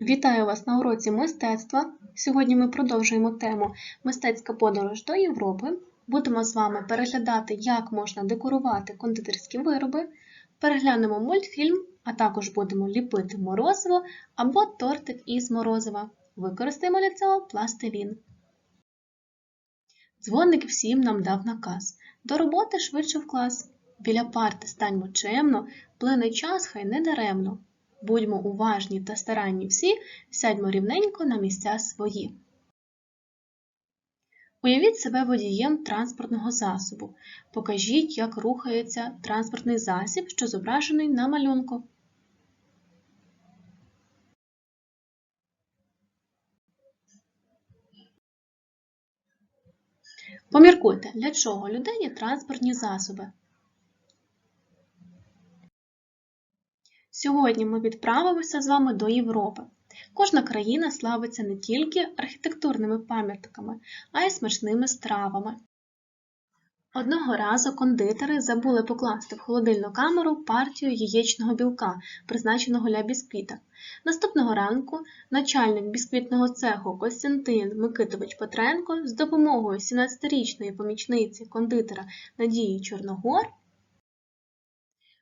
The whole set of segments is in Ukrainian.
Вітаю вас на уроці мистецтва. Сьогодні ми продовжуємо тему Мистецька подорож до Європи. Будемо з вами переглядати, як можна декорувати кондитерські вироби, переглянемо мультфільм, а також будемо ліпити морозиво або тортик із морозива. Використаємо для цього пластилін. Дзвоник всім нам дав наказ. До роботи швидше в клас. Біля парти станьмо чемно, плине час хай не даремно. Будьмо уважні та старанні всі, сядьмо рівненько на місця свої. Уявіть себе водієм транспортного засобу. Покажіть, як рухається транспортний засіб, що зображений на малюнку. Поміркуйте, для чого людині транспортні засоби. Сьогодні ми відправимося з вами до Європи. Кожна країна славиться не тільки архітектурними пам'ятками, а й смачними стравами. Одного разу кондитери забули покласти в холодильну камеру партію яєчного білка, призначеного для бісквіта. Наступного ранку начальник бісквітного цеху Костянтин Микитович Петренко з допомогою 17-річної помічниці кондитера Надії Чорногор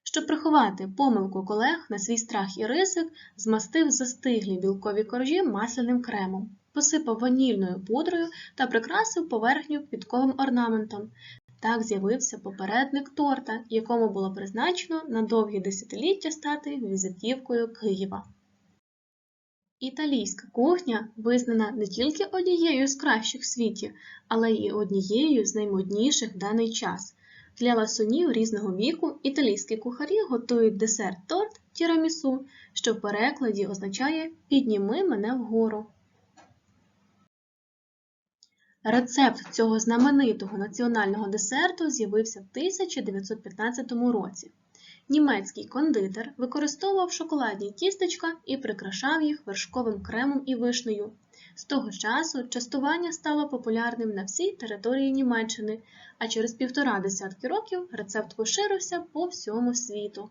щоб приховати помилку колег на свій страх і ризик, змастив застиглі білкові коржі масляним кремом, посипав ванільною пудрою та прикрасив поверхню квітковим орнаментом. Так з'явився попередник торта, якому було призначено на довгі десятиліття стати візитівкою Києва. Італійська кухня визнана не тільки однією з кращих в світі, але й однією з наймодніших в даний час. Для ласунів різного віку італійські кухарі готують десерт-торт тірамісу, що в перекладі означає Підніми мене вгору. Рецепт цього знаменитого національного десерту з'явився в 1915 році. Німецький кондитер використовував шоколадні тістечка і прикрашав їх вершковим кремом і вишнею. З того часу частування стало популярним на всій території Німеччини, а через півтора десятки років рецепт поширився по всьому світу.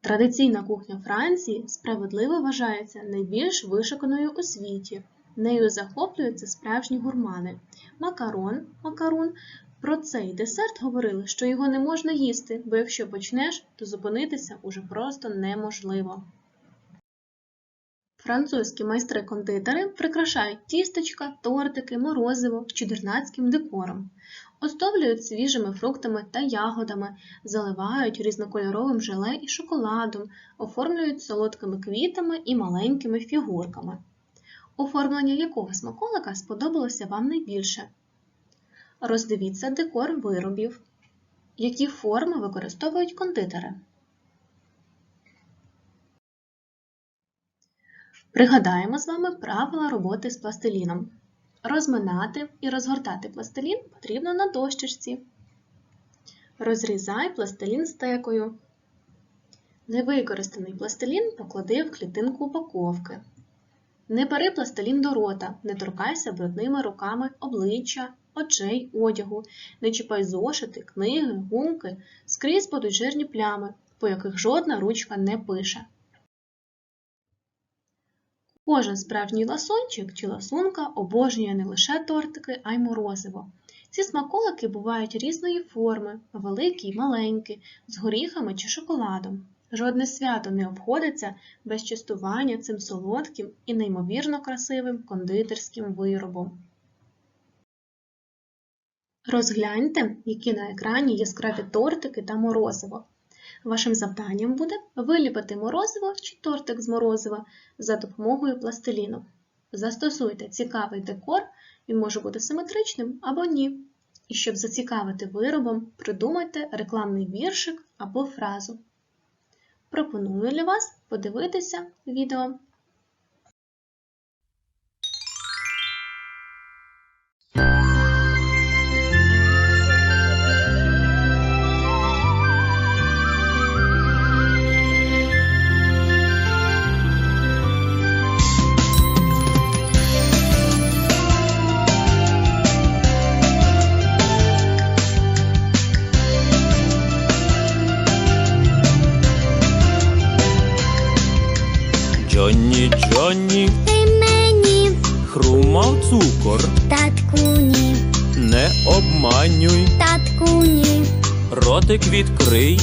Традиційна кухня Франції справедливо вважається найбільш вишуканою у світі. Нею захоплюються справжні гурмани. Макарон, макарун. Про цей десерт говорили, що його не можна їсти, бо якщо почнеш, то зупинитися уже просто неможливо. Французькі майстри-кондитери прикрашають тістечка, тортики, морозиво чудернацьким декором, оздоблюють свіжими фруктами та ягодами, заливають різнокольоровим желе і шоколадом, оформлюють солодкими квітами і маленькими фігурками. Оформлення якого смаколика сподобалося вам найбільше? Роздивіться декор виробів, які форми використовують кондитери. Пригадаємо з вами правила роботи з пластиліном. Розминати і розгортати пластилін потрібно на дощечці. Розрізай пластилін стекою. Невикористаний пластилін поклади в клітинку упаковки. Не бери пластилін до рота, не торкайся брудними руками обличчя, очей, одягу, не чіпай зошити, книги, гумки, скрізь будуть жирні плями, по яких жодна ручка не пише. Кожен справжній ласунчик чи ласунка обожнює не лише тортики, а й морозиво. Ці смаколики бувають різної форми, великі й маленькі, з горіхами чи шоколадом. Жодне свято не обходиться без частування цим солодким і неймовірно красивим кондитерським виробом. Розгляньте, які на екрані яскраві тортики та морозиво. Вашим завданням буде виліпити морозиво чи тортик з морозива за допомогою пластиліну. Застосуйте цікавий декор, він може бути симетричним або ні. І щоб зацікавити виробом, придумайте рекламний віршик або фразу. Пропоную для вас подивитися відео. Джонні, Джонні, Ти мені, хрумав цукор, татку ні, не обманюй, татку ні. ротик відкрий,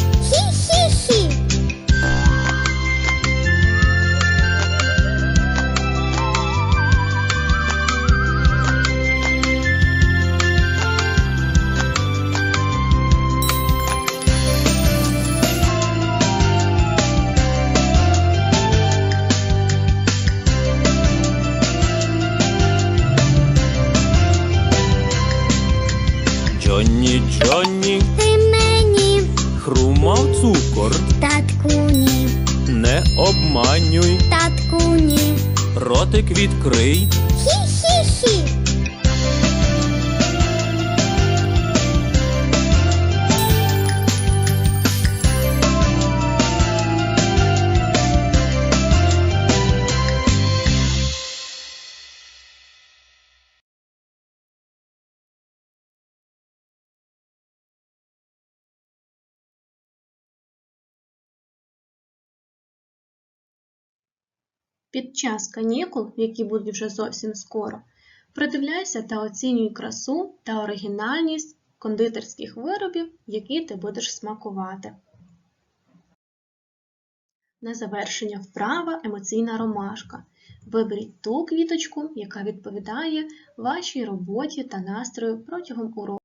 Джонні, Джонні, Ти мені, хрумав цукор, татку ні, не обманюй, татку ні. ротик відкрий, Хі-хі-хі. Під час канікул, які будуть вже зовсім скоро, придивляйся та оцінюй красу та оригінальність кондитерських виробів, які ти будеш смакувати. На завершення вправа емоційна ромашка. Виберіть ту квіточку, яка відповідає вашій роботі та настрою протягом уроку.